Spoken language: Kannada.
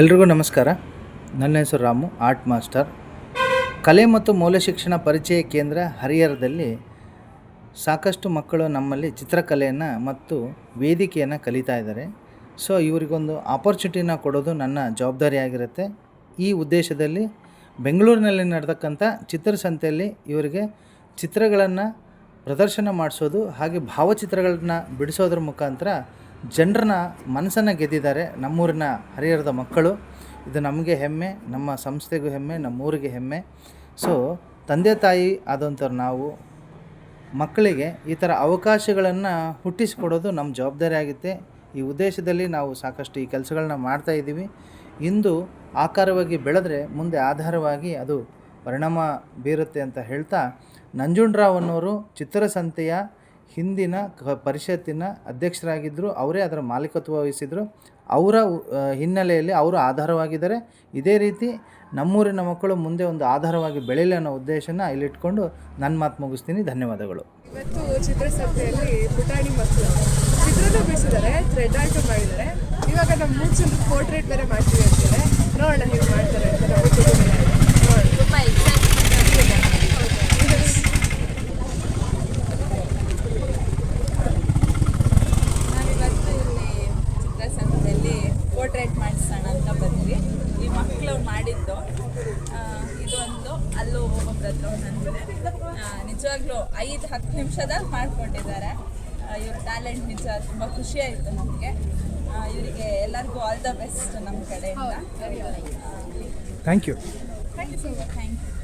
ಎಲ್ರಿಗೂ ನಮಸ್ಕಾರ. ನನ್ನ ಹೆಸರು ರಾಮು, ಆರ್ಟ್ ಮಾಸ್ಟರ್. ಕಲೆ ಮತ್ತು ಮೌಲ್ಯ ಶಿಕ್ಷಣ ಪರಿಚಯ ಕೇಂದ್ರ ಹರಿಹರದಲ್ಲಿ ಸಾಕಷ್ಟು ಮಕ್ಕಳು ನಮ್ಮಲ್ಲಿ ಚಿತ್ರಕಲೆಯನ್ನು ಮತ್ತು ವೇದಿಕೆಯನ್ನು ಕಲಿತಾ ಇದ್ದಾರೆ. ಸೊ ಇವರಿಗೊಂದು ಆಪರ್ಚುನಿಟಿನ ಕೊಡೋದು ನನ್ನ ಜವಾಬ್ದಾರಿಯಾಗಿರುತ್ತೆ ಈ ಉದ್ದೇಶದಲ್ಲಿ ಬೆಂಗಳೂರಿನಲ್ಲಿ ನಡೆತಕ್ಕಂಥ ಚಿತ್ರಸಂತೆಯಲ್ಲಿ ಇವರಿಗೆ ಚಿತ್ರಗಳನ್ನು ಪ್ರದರ್ಶನ ಮಾಡಿಸೋದು ಹಾಗೆ ಭಾವಚಿತ್ರಗಳನ್ನ ಬಿಡಿಸೋದ್ರ ಮುಖಾಂತರ ಜನರನ್ನ ಮನಸ್ಸನ್ನು ಗೆದ್ದಿದ್ದಾರೆ. ನಮ್ಮೂರಿನ ಹರಿಹರದ ಮಕ್ಕಳು. ಇದು ನಮಗೆ ಹೆಮ್ಮೆ, ನಮ್ಮ ಸಂಸ್ಥೆಗೂ ಹೆಮ್ಮೆ, ನಮ್ಮೂರಿಗೆ ಹೆಮ್ಮೆ. ಸೊ ತಂದೆ ತಾಯಿ ಆದಂಥವ್ರು ನಾವು, ಮಕ್ಕಳಿಗೆ ಈ ಥರ ಅವಕಾಶಗಳನ್ನು ಹುಟ್ಟಿಸಿಕೊಡೋದು ನಮ್ಮ ಜವಾಬ್ದಾರಿ ಆಗುತ್ತೆ. ಈ ಉದ್ದೇಶದಲ್ಲಿ ನಾವು ಸಾಕಷ್ಟು ಈ ಕೆಲಸಗಳನ್ನ ಮಾಡ್ತಾ ಇದ್ದೀವಿ. ಇಂದು ಆಕಾರವಾಗಿ ಬೆಳೆದ್ರೆ ಮುಂದೆ ಆಧಾರವಾಗಿ ಅದು ಪರಿಣಾಮ ಬೀರುತ್ತೆ ಅಂತ ಹೇಳ್ತಾ, ನಂಜುಂಡರಾವ್ ಅನ್ನೋರು ಚಿತ್ರಸಂತೆಯ ಹಿಂದಿನ ಕ ಪರಿಷತ್ತಿನ ಅಧ್ಯಕ್ಷರಾಗಿದ್ದರು, ಅವರೇ ಅದರ ಮಾಲೀಕತ್ವ ವಹಿಸಿದರು ಅವರ ಹಿನ್ನೆಲೆಯಲ್ಲಿ ಅವರು ಆಧಾರವಾಗಿದ್ದಾರೆ. ಇದೇ ರೀತಿ ನಮ್ಮೂರಿನ ಮಕ್ಕಳು ಮುಂದೆ ಒಂದು ಆಧಾರವಾಗಿ ಬೆಳೆಯಲಿ ಅನ್ನೋ ಉದ್ದೇಶನ ಇಲ್ಲಿಟ್ಕೊಂಡು ನನ್ನ ಮಾತು ಮುಗಿಸ್ತೀನಿ. ಧನ್ಯವಾದಗಳು. ಇವತ್ತು ಚಿತ್ರಸಭೆಯಲ್ಲಿ ಪುಟಾಣಿ ಮಕ್ಕಳು ಚಿತ್ರನೂ ಬಿಡಿಸಿದ್ದಾರೆ ಥ್ರೆಡ್ ಆರ್ಟ್ ಮಾಡಿದ್ದಾರೆ. ಇವಾಗ ನಮ್ಮ ಮೂರು ಪೋರ್ಟ್ರೇಟ್ ಬೇರೆ ಮಾಡ್ತೀವಿ ಅಂತಾರೆ. ನೋಡೋಣ ಮಾಡ್ತಾರೆ ಅಂತ ನಮಗೆ ಗೊತ್ತಿಲ್ಲ. ನೋಡೋಣ ತುಂಬ ಎಕ್ಸೈಟ್ಮೆಂಟ್ ಇದೆ ನಾವಿವತ್ತು ಇಲ್ಲಿ ಚಿತ್ರಸಂಘದಲ್ಲಿ ಪೋರ್ಟ್ರೇಟ್ ಮಾಡಿಸೋಣ ಅಂತ ಬಂದ್ವಿ ಈ ಮಕ್ಕಳು ಮಾಡಿದ್ದು. ಇದೊಂದು ಅಲ್ಲೂ ಒಂದೊಂದಿದೆ ನಿಜವಾಗ್ಲೂ ಐದು ಹತ್ತು ನಿಮಿಷದಲ್ಲಿ ಮಾಡ್ಕೊಂಡಿದ್ದಾರೆ. ಇವ್ರ ಟ್ಯಾಲೆಂಟ್ ನಿಜ ತುಂಬ ಖುಷಿ ಆಯಿತು ನಮಗೆ. ಇವರಿಗೆ ಎಲ್ಲರಿಗೂ ಆಲ್ ದ ಬೆಸ್ಟ್ ನಮ್ಮ ಕಡೆಯಿಂದ. Thank you thank you so much thank you